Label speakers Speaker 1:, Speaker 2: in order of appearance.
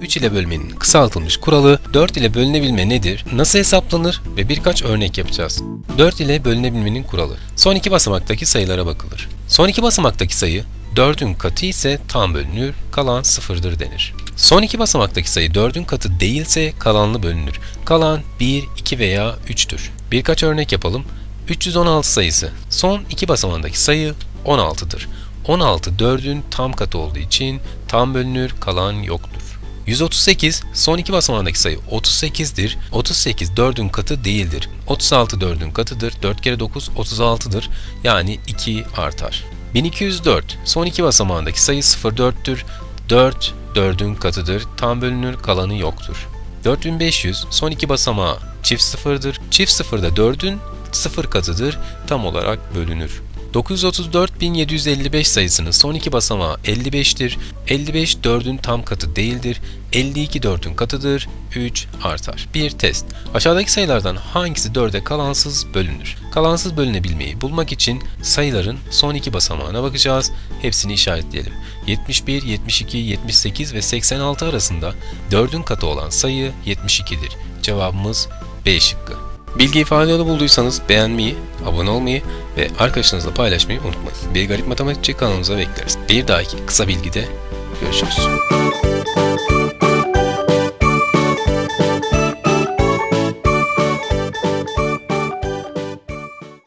Speaker 1: 3 ile bölmenin kısaltılmış kuralı, 4 ile bölünebilme nedir, nasıl hesaplanır ve birkaç örnek yapacağız. 4 ile bölünebilmenin kuralı. Son iki basamaktaki sayılara bakılır. Son iki basamaktaki sayı 4'ün katı ise tam bölünür, kalan sıfırdır denir. Son iki basamaktaki sayı 4'ün katı değilse kalanlı bölünür. Kalan 1, 2 veya 3'tür. Birkaç örnek yapalım. 316 sayısı. Son iki basamandaki sayı 16'dır. 16 4'ün tam katı olduğu için tam bölünür, kalan yoktur. 138 son iki basamandaki sayı 38'dir. 38 4'ün katı değildir. 36 4'ün katıdır. 4 kere 9 36'dır. Yani 2 artar. 1204 son iki basamağındaki sayı 04'tür. 4 4'ün katıdır. Tam bölünür, kalanı yoktur. 4500 son iki basamağı çift sıfırdır. Çift sıfırda 4'ün sıfır katıdır. Tam olarak bölünür. 934.755 sayısının son iki basamağı 55'tir. 55 4'ün tam katı değildir. 52 4'ün katıdır. 3 artar. Bir test. Aşağıdaki sayılardan hangisi 4'e kalansız bölünür? Kalansız bölünebilmeyi bulmak için sayıların son iki basamağına bakacağız. Hepsini işaretleyelim. 71, 72, 78 ve 86 arasında 4'ün katı olan sayı 72'dir. Cevabımız B şıkkı. Bilgiyi faydalı bulduysanız beğenmeyi, abone olmayı ve arkadaşlarınızla paylaşmayı unutmayın. Bir Garip Matematikçi kanalımıza bekleriz. Bir dahaki kısa bilgide görüşürüz.